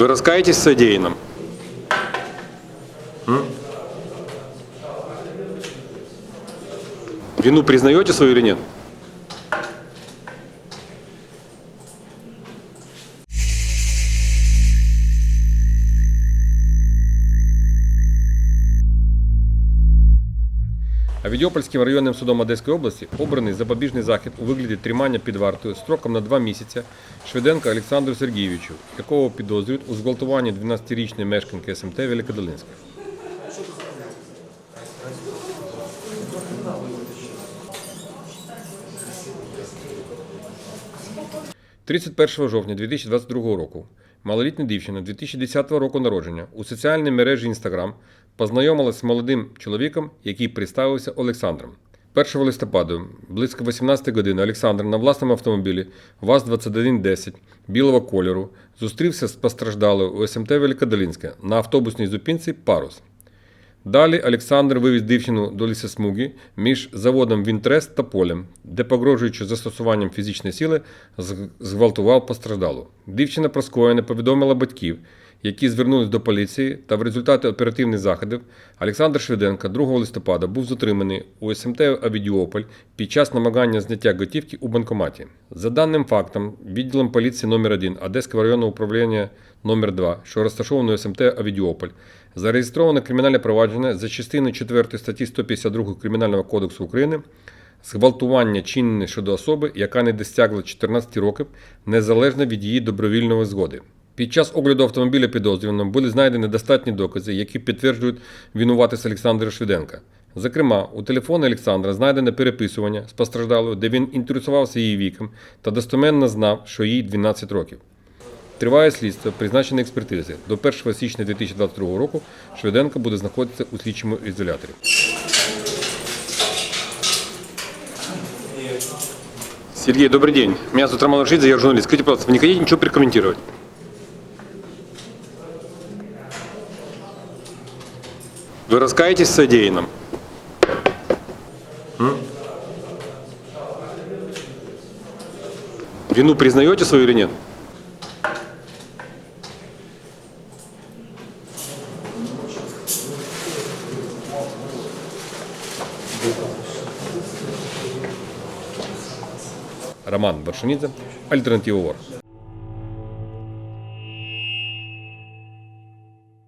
Вы раскаетесь в содеянном? М? Вину признаете свою или нет? Авідіопольським районним судом Одеської області обраний запобіжний захід у вигляді тримання під вартою строком на два місяці Швиденка Олександру Сергійовичу, якого підозрюють у зґвалтуванні 12-річної мешканки СМТ Великодолинська. – 31 жовтня 2022 року малолітня дівчина 2010 року народження у соціальній мережі Instagram познайомилася з молодим чоловіком, який представився Олександром. 1 листопада, близько 18 години, Олександр на власному автомобілі ВАЗ-2110 білого кольору зустрівся з постраждалою у СМТ Великодолинське на автобусній зупинці Парус. Далі Олександр вивіз дівчину до лісосмуги між заводом Вінтрест та полем, де, погрожуючи застосуванням фізичної сили, зґвалтував постраждалу. Дівчина про скоєне повідомила батьків, які звернулись до поліції, та в результаті оперативних заходів Олександр Швиденко 2 листопада був затриманий у СМТ Авідіополь під час намагання зняття готівки у банкоматі. За даним фактом, відділом поліції номер 1 Одеського районного управління номер 2 що розташовано у СМТ Авідіополь, зареєстровано кримінальне провадження за частиною 4 статті 152 Кримінального кодексу України зґвалтування чинне щодо особи, яка не досягла 14 років, незалежно від її добровільної згоди. Під час огляду автомобіля підозрюваного були знайдені достатні докази, які підтверджують винуватість Олександра Швиденка. Зокрема, у телефоні Олександра знайдене переписування з постраждалою, де він інтересувався її віком та достеменно знав, що їй 12 років. Триває слідство, призначене експертизи. До 1 січня 2022 року Швиденко буде знаходитися у слідчому ізоляторі. Сергей, добрый день. Меня зовут Роман Рашидзе, я журналист. Скажите, пожалуйста, вы не хотите ничего прокомментировать? Вы раскаетесь в содеянном? М? Вину признаете свою или нет? Роман Баршанидзе, Альтернатива ВОР.